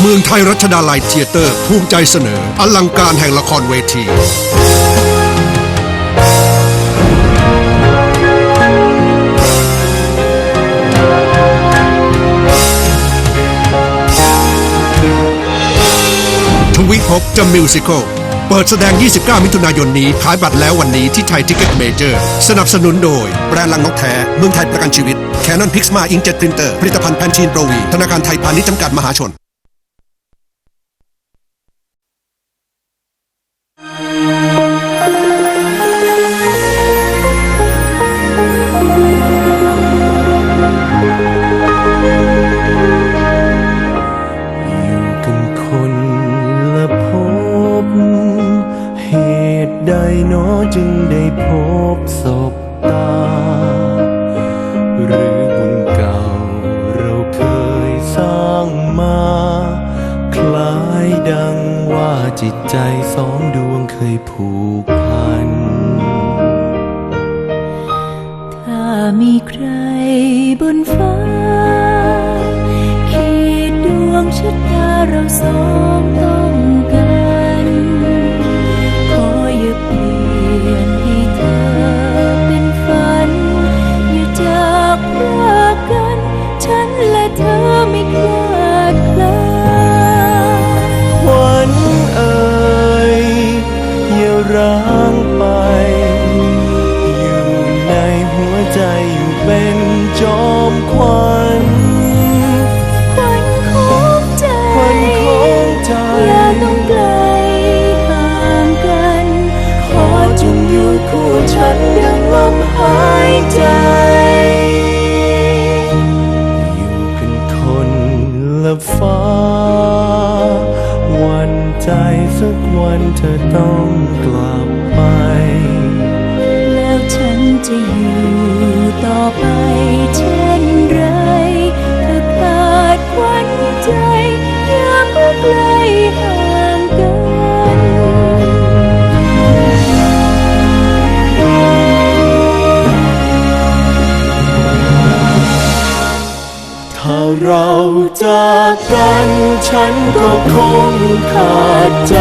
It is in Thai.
เมืองไทยรัชดาลัยเทียเตอร์ ภูมิใจเสนอ อลังการแห่งละครเวที ทวิภพจะมิวสิควลเปิดแสดง 29 มิถุนายนนี้ ขายบัตรแล้ววันนี้ที่ไทยทิกเก็ตเมเจอร์ สนับสนุนโดย แบรนด์ลังนกแท้ เมืองไทยประกันชีวิต แคนนอนพิกซ์มาอิงเจ็ตปรินเตอร์ ผลิตภัณฑ์แพนทีนโปรวี ธนาคารไทยพาณิชย์จำกัดมหาชน ใดหนอจึงได้พบศพตา หรือบุญเก่าเราเคยสร้างมา คล้ายดังว่าจิตใจสองดวงเคยผูกพัน ถ้ามีใครบนฟ้า ขีดดวงชะตาเราสองต้อง ใจสักวันเธอต้องกลับไป แล้วฉันจะอยู่ เราจากกันฉันก็คงขาดใจ